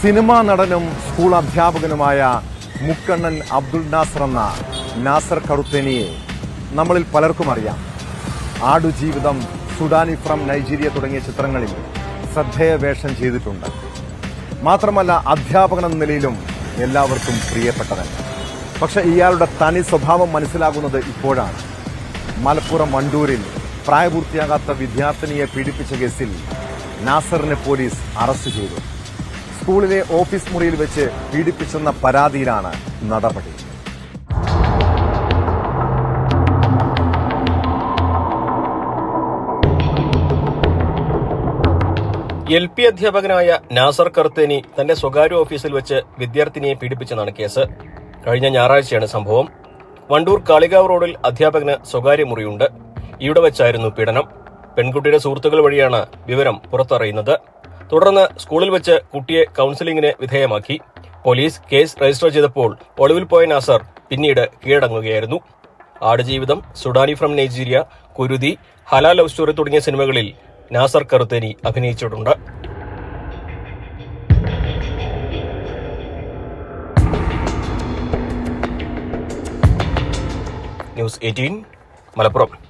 Cinema നടനും school അധ്യാപകനുമായ മുക്കണ്ണൻ അബ്ദുൾ നാസർ എന്ന നാസർ കറുത്തേനിയെ നമ്മളിൽ പലർക്കും അറിയാം. ആടുജീവിതം സുഡാനി ഫ്രം നൈജീരിയ തുടങ്ങിയ ചിത്രങ്ങളിൽ ശ്രദ്ധേയ വേഷം ചെയ്തിട്ടുണ്ട്. മാത്രമല്ല അധ്യാപകൻ എന്ന നിലയിലും എല്ലാവർക്കും പ്രിയപ്പെട്ടതല്ല പക്ഷേ ഇയാളുടെ തനി സ്വഭാവം മനസ്സിലാകുന്നത് ഇപ്പോഴാണ്. മലപ്പുറം വണ്ടൂരിൽ പ്രായപൂർത്തിയാകാത്ത വിദ്യാർത്ഥിനിയെ പീഡിപ്പിച്ച കേസിൽ നാസറിനെ പോലീസ് അറസ്റ്റ് ചെയ്തു. സ്കൂളിലെ ഓഫീസ് മുറിയിൽ വെച്ച് പീഡിപ്പിച്ചെന്ന പരാതിയിലാണ് നടപടി. എൽ പി അധ്യാപകനായ നാസർ കർത്തേനി തന്റെ സ്വകാര്യ ഓഫീസിൽ വെച്ച് വിദ്യാർത്ഥിനിയെ പീഡിപ്പിച്ചെന്നാണ് കേസ്. കഴിഞ്ഞ ഞായറാഴ്ചയാണ് സംഭവം. വണ്ടൂർ കാളികാവ് റോഡിൽ അധ്യാപകന് സ്വകാര്യ മുറിയുണ്ട്. ഇവിടെ വെച്ചായിരുന്നു പീഡനം. പെൺകുട്ടിയുടെ സുഹൃത്തുക്കൾ വഴിയാണ് വിവരം പുറത്തറിയുന്നത്. തുടർന്ന് സ്കൂളിൽ വെച്ച് കുട്ടിയെ കൌൺസിലിംഗിന് വിധേയമാക്കി. പോലീസ് കേസ് രജിസ്റ്റർ ചെയ്തപ്പോൾ ഒളിവിൽ പോയ നാസർ പിന്നീട് കീഴടങ്ങുകയായിരുന്നു. Aadujeevitham Sudani from Nigeria Kuruthi Halal love story തുടങ്ങിയ സിനിമകളിൽ നാസർ കറുത്തേനി അഭിനയിച്ചിട്ടുണ്ട്. News eighteen Malappuram.